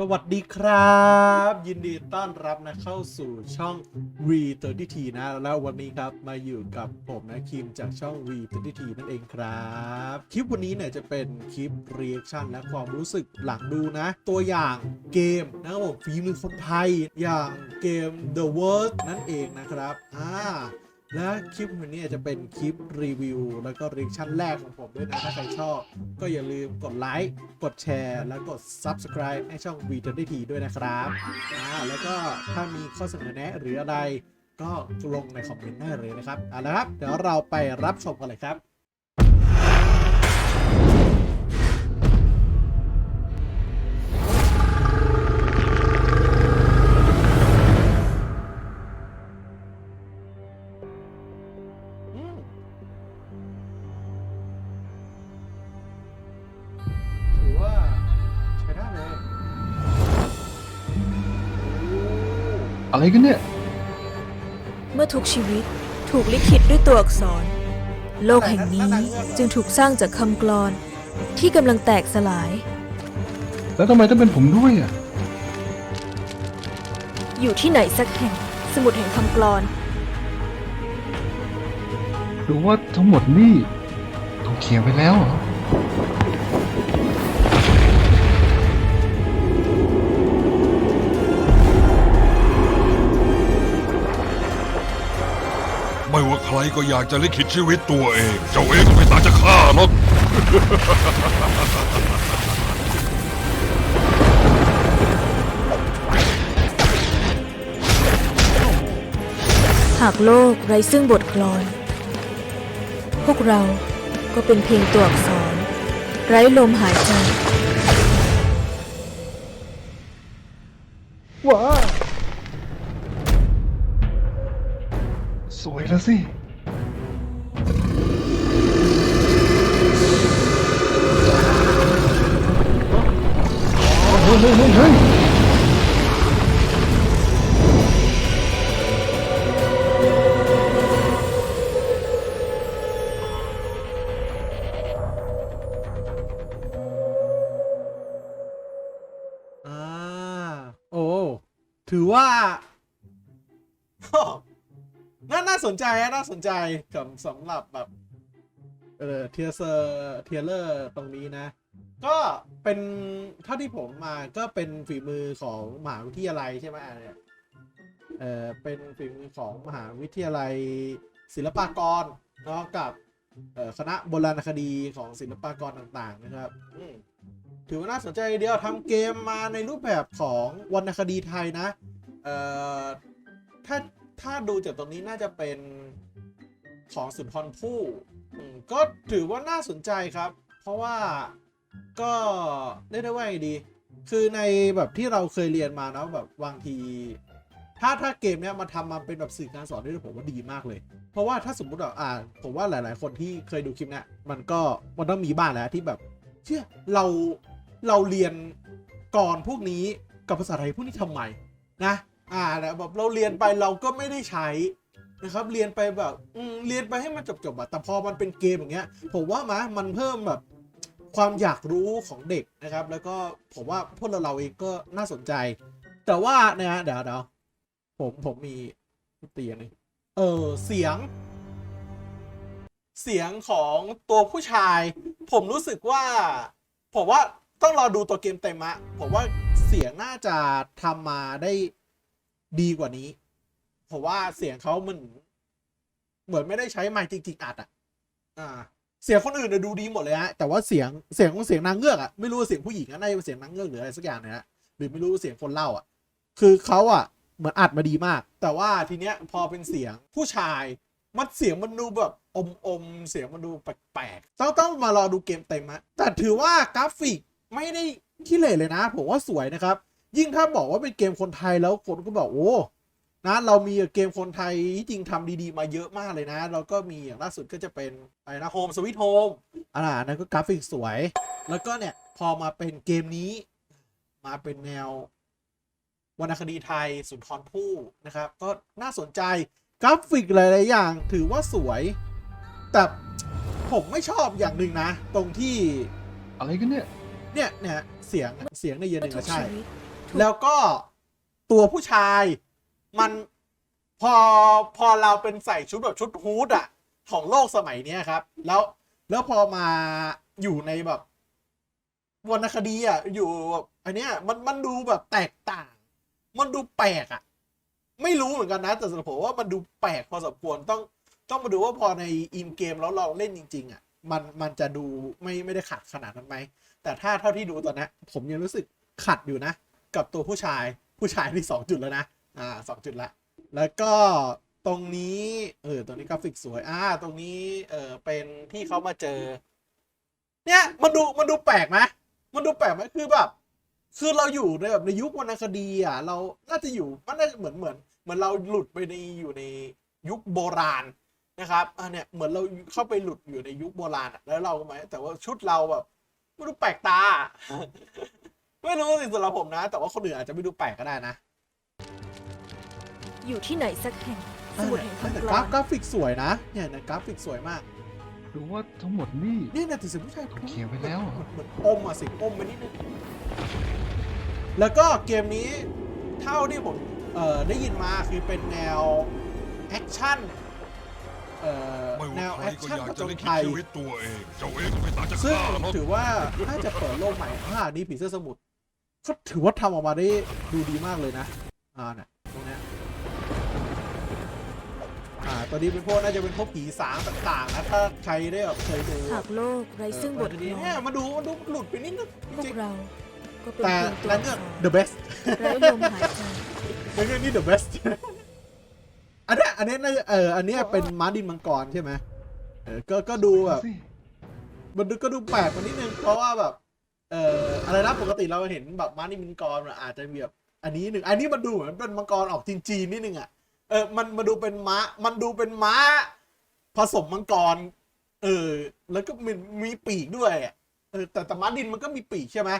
สวัสดีครับ ยินดีต้อนรับนะเข้าสู่ช่อง V30T นะ แล้ววันนี้ครับมาอยู่กับผมนะคิมจากช่อง V30T นั่นเองครับ คลิปวันนี้เนี่ยจะเป็นคลิป reaction และความรู้สึกหลังดูนะ ตัวอย่างเกมนะครับผมฝีมือคนไทยอย่างเกม The World นั่นเองนะครับอ่า และคลิปวันนี้จะเป็นคลิปรีวิว แล้วก็รีแอคชั่นแรกของผมด้วยนะ ถ้าใครชอบ ก็อย่าลืมกดไลค์ กดแชร์ แล้วกด Subscribe ให้ช่องวีดีทีด้วยนะครับอ่าแล้วก็ถ้ามีข้อเสนอแนะหรืออะไร ก็ลงในคอมเมนต์ได้เลยนะครับเอาละครับ เดี๋ยวเราไปรับชมกันเลยครับ อะไรกันเนี่ย เมื่อทุกชีวิตถูกลิขิตด้วยตัวอักษร โลกแห่งนี้จึงถูกสร้างจากคำกลอนที่กำลังแตกสลาย แล้วทำไมต้องเป็นผมด้วยอะ อยู่ที่ไหนสักแห่ง สมุดแห่งคำกลอน หรือว่าทั้งหมดนี่ถูกเขียนไปแล้วเหรอ รก็อยากจะลิขิตชีวิตตัวเอง เจ้าเองก็ไม่ต่างจากข้าหรอกหากโลกไร้ซึ่งบทกลอน พวกเราก็เป็นเพียงตัวอักษร ไร้ลมหายใจว้าสวยแล้วสิ ฮ้ยเฮ้ยเฮ้ยอ่าโอ้ ถือว่าน่าน่าสนใจนะน่าสนใจกับสำหรับแบบ เออเทียเซอร์เทียเลอร์ตรงนี้นะ ก็เป็นเท่าที่ผมมาก็เป็นฝีมือของมหาวิทยาลัยใช่ไหมอันเนี่ยเออเป็นฝีมือของมหาวิทยาลัยศิลปากรเนาะกับคณะโบราณคดีของศิลปากรต่างๆนะครับถือว่าน่าสนใจเดียวทำเกมมาในรูปแบบของวรรณคดีไทยนะเอ่อถ้าถ้าดูจากตรงนี้น่าจะเป็นของสุนทรภู่ก็ถือว่าน่าสนใจครับ เพราะว่า ก็เรียกได้ว่าไงดี คือในแบบที่เราเคยเรียนมาเนาะแบบบางที ถ้าถ้าเกมเนี้ยมาทำมาเป็นแบบสื่อการสอนด้วยผมว่าดีมากเลย เพราะว่าถ้าสมมติแบบอ่าผมว่าหลาย ๆ คนที่เคยดูคลิปเนี้ยมันก็มันต้องมีบ้างแหล้วที่แบบเชื่อเราเราเรียนก่อนพวกนี้กับภาษาไทยพวกนี้ทำไมนะ อ่าแบบเราเรียนไปเราก็ไม่ได้ใช้นะครับเรียนไปแบบอืมเรียนไปให้มันจบๆอะแต่พอมันเป็นเกมอย่างเงี้ย ผมว่ามะมันเพิ่มแบบ ความอยากรู้ของเด็กนะครับ แล้วก็ผมว่าพวกเราเราเองก็น่าสนใจ แต่ว่านะฮะเดี๋ยวเดี๋ยวผมผมมีเตียงนี่เออเสียง เสียงของตัวผู้ชาย ผมรู้สึกว่า ผมว่าต้องรอดูตัวเกมเต็มอะผมว่าเสียงน่าจะทำมาได้ดีกว่านี้ ผมว่าเสียงเขามัน เหมือนไม่ได้ใช้ไมค์จริงๆอัดอะอ่า เสียงคนอื่นน่ะดูดีหมดเลยฮะแต่ว่าเสียงเสียงของเสียงนางเงือกอะไม่รู้ว่าเสียงผู้หญิงอะน่าจะเป็นเสียงนางเงือกหรืออะไรสักอย่างเนี่ยฮะหรือไม่รู้เสียงคนเล่าอะคือเขาอะเหมือนอัดมาดีมาก แต่ว่าทีเนี้ยพอเป็นเสียงผู้ชายมันเสียงมันดูแบบอมอมๆเสียงมันดูแปลกๆต้องต้องมารอดูเกมเต็มฮะแต่ถือว่ากราฟิกไม่ได้ขี้เหร่เลยนะ ผมว่าสวยนะครับ ยิ่งถ้าบอกว่าเป็นเกมคนไทยแล้วคนก็บอกโอ้ นะ เรามีเกมคนไทยที่จริงทำดีๆ มาเยอะมากเลยนะ เราก็มีอย่างล่าสุดก็จะเป็นอะไรนะโฮมสวิตโฮมอ่าอันนั้นก็กราฟิกสวย แล้วก็เนี่ย พอมาเป็นเกมนี้ มาเป็นแนววรรณคดีไทยสุนทรภู่นะครับ ก็น่าสนใจกราฟิกหลาย ๆ อย่างถือว่าสวย แต่ผมไม่ชอบอย่างหนึ่งนะ ตรงที่อะไรกันเนี่ย เนี่ยเนี่ยเสียงเสียงในเย็นหเมื่อนึ่งทุก็กใช่ชีวิตแล้วก็ตัวผู้ชาย มันพอพอเราเป็นใส่ชุดแบบชุดฮูดอะของโลกสมัยเนี้ยครับ แล้วแล้วพอมาอยู่ในแบบวรรณคดีอะอยู่แบบอันเนี้ยมันมันดูแบบแตกต่าง มันดูแปลกอะไม่รู้เหมือนกันนะ แต่สำหรับผมว่ามันดูแปลกพอสมควรต้องต้องมาดูว่าพอในอินเกมแล้วเราเล่นจริง ๆอะมันมันจะดูไม่ไม่ได้ขัดขนาดนั้นไหมแต่ถ้าเท่าที่ดูตอนนี้ผมยังรู้สึกขัดอยู่นะ กับตัวผู้ชายผู้ชายที่สองจุดแล้วนะ อ่าสองจุดละ แล้วก็ตรงนี้เออตรงนี้กราฟิกสวยอ่าตรงนี้เออเป็นที่เขามาเจอ เนี่ยมันดูมันดูแปลกไหมมันดูแปลกไหมคือแบบคือเราอยู่ในแบบในยุควรรณคดีอะ เราน่าจะอยู่มันน่าจะเหมือนเหมือนเหมือนเราหลุดไปในอยู่ในยุคโบราณนะครับอันเนี้ยเหมือนเราเข้าไปหลุดอยู่ในยุคโบราณอะแล้วเราไหมแต่ว่าชุดเราแบบไม่รู้แปลกตา ไม่รู้สิสำหรับผมนะ แต่ว่าคนอื่นอาจจะไม่ดูแปลกก็ได้นะ อยู่ที่ไหนสักแห่งสมุดแห่งแต่คำกกลราอฟนกราฟิกสวยนะเนี่ยนะกราฟิกสวยมากหรือว่าทั้งหมดนี่นี่นะติดสิผู้ชายถูกเขียนไว้แล้วอะเหมือนอมอะสิอมไปนิดนึงแล้วก็เกมนี้เท่าที่ผมเอ่อได้ยินมาคือเป็นแนวแอคชั่นเอ่อไม่แนว่าวใคแอรคก็ชั่นอยากผจะจญลิขิตภัยชีวิตตัวเอง เจ้าเองก็ไม่ต่างจากซึ่งข้าหรอกถือว่าน่าจะเปิดโลกใหม่อ่านี่ผีเสื้อสมุทรก็ถือว่าทำออกมาได้ดูดีมากเลยนะอ่าเนี่ย ตรงเนี้ยอ่าตัวนี้เป็นพวกน่าจะเป็นพวกผีสางต่างๆนะถ้าใครได้แบบเคยดูหากโลกไร้ซึ่งบทกลนี้อนเนี่ยมาดูมาดูหลุดไปนิดนึงพวจริกงเราก็เป็นแต่เพียงตัวแล้วอักก็ษร the best ไร้ลมหายใจแล้วก็นี่ the best อันเนี้ยอันเนี้ยน่าจะเอออันเนี้ยเป็นม้าดินมังกรใช่ไหมเออก็ก็ดูแบบสิมันดูก็ดูแปลกกว่านิดนึงเพราะว่าแบบเอ่ออะไรนะปกติเราเห็นแบบม้านี่มังกรมันอาจจะมีแบบอันนี้หนึ่งอันนี้มันดูเหมือนเป็นมังกรออกจีนๆนิดนึงอะ เออ มันมาดูเป็นม้า มันดูเป็นม้า ผสมมังกร เออ แล้วก็มีมีปีกด้วยอะเออ แต่แต่ม้าดินมันก็มีปีกใช่ไหม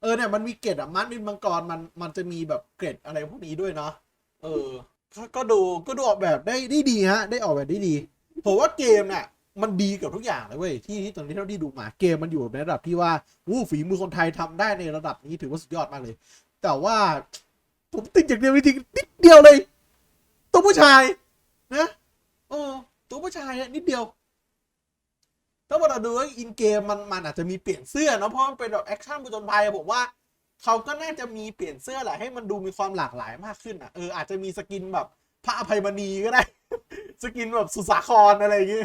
เออเนี่ยมันมีเกล็ดอะม้าดินมังกรมันมันจะมีแบบเกล็ดอะไรพวกนี้ด้วยเนาะ เออ ก็ก็ดูก็ดูออกแบบได้ได้ดีฮะ ได้ออกแบบได้ดี ผมว่าเกมเนี่ยมันดีกับทุกอย่างเลยเว้ยที่ที่ตอนนี้เท่าที่ดูมาเกมมันอยู่ในระดับที่ว่าอู้ฝีมือคนไทยทำได้ในระดับนี้ถือว่าสุดยอดมากเลย แต่ว่าผมติดอย่างเดียวจริงๆนิดเดียวเลย ตัวผู้ชายนะโอ้ตัวผู้ชายนิดเดียวถ้าเราดูว่าอินเกมมันมันอาจจะมีเปลี่ยนเสื้อเนอะเพราะมันเป็นแบบแอคชั่นผจญภัยอะผมว่าเขาก็น่าจะมีเปลี่ยนเสื้อแหละให้มันดูมีความหลากหลายมากขึ้นอะเอออาจจะมีสกินแบบพระอภัยมณีก็ได้ สกินแบบสุสาครอะไรอย่างงี้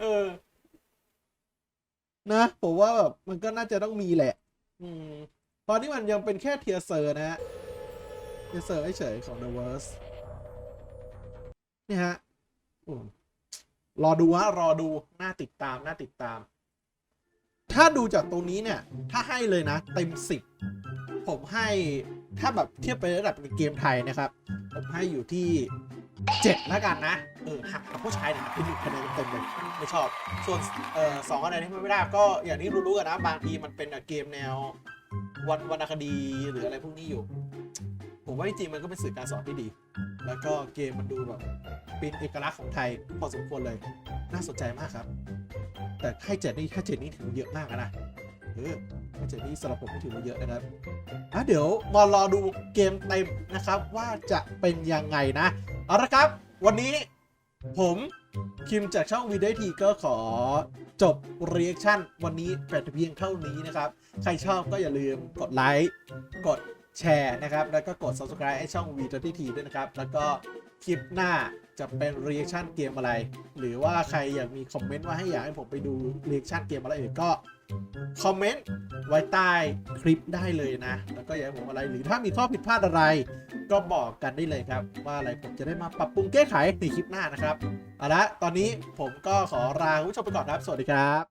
เออ นะผมว่าแบบมันก็น่าจะต้องมีแหละ อืม ตอนนี้มันยังเป็นแค่เทียเซอร์นะฮะเทียเซอร์เฉยของ The Verse นี่ฮะอืมรอดูฮะรอดูน่าติดตามน่าติดตาม ถ้าดูจากตรงนี้เนี่ย ถ้าให้เลยนะ เต็มสิบผมให้ถ้าแบบเทียบไประดับในเกมไทยนะครับ ผมให้อยู่ที่เจ็ดแล้วกันนะ เออหักกับผู้ชายเนี่ยเป็นหนึ่งคะแนนเต็มเลยไม่ชอบ ส่วนเออสองคะแนนที่ไม่ได้ก็อย่างที่รู้ๆกันนะ บางทีมันเป็นเกมแนววันวรรณคดีหรืออะไรพวกนี้อยู่ ผมว่าจริงๆมันก็เป็นสื่อการสอนที่ดี แล้วก็เกมมันดูแบบเป็นเอกลักษณ์ของไทยพอสมควรเลย น่าสนใจมากครับ แต่ให้เจ็ดนี่ถ้าเจ็ดนี่ถือว่าเยอะมากนะเออให้เจ็ดนี่สำหรับผมถือว่าเยอะนะครับอะเดี๋ยวมารอดูเกมเต็มนะครับว่าจะเป็นยังไงนะเอาละครับ วันนี้ผมคิมจากช่องวีดีทีก็ขอจบเรีแอคชั่นวันนี้แต่เพียงเท่านี้นะครับ ใครชอบก็อย่าลืมกดไลค์ กด แชร์นะครับ แล้วก็กด subscribe ให้ช่อง v 2 t ด้วยนะครับ แล้วก็คลิปหน้าจะเป็น reaction เกมอะไร หรือว่าใครอยากมีคอมเมนต์ว่าให้อยากให้ผมไปดู reaction เกมอะไรอื่นก็คอมเมนต์ไว้ใต้คลิปได้เลยนะ แล้วก็อยากให้ผมอะไร หรือถ้ามีข้อผิดพลาดอะไร ก็บอกกันได้เลยครับ ว่าอะไรผมจะได้มาปรับปรุงแก้ไขในคลิปหน้านะครับเอาละตอนนี้ผมก็ขอลาคุณผู้ชมไปก่อนครับ สวัสดีครับ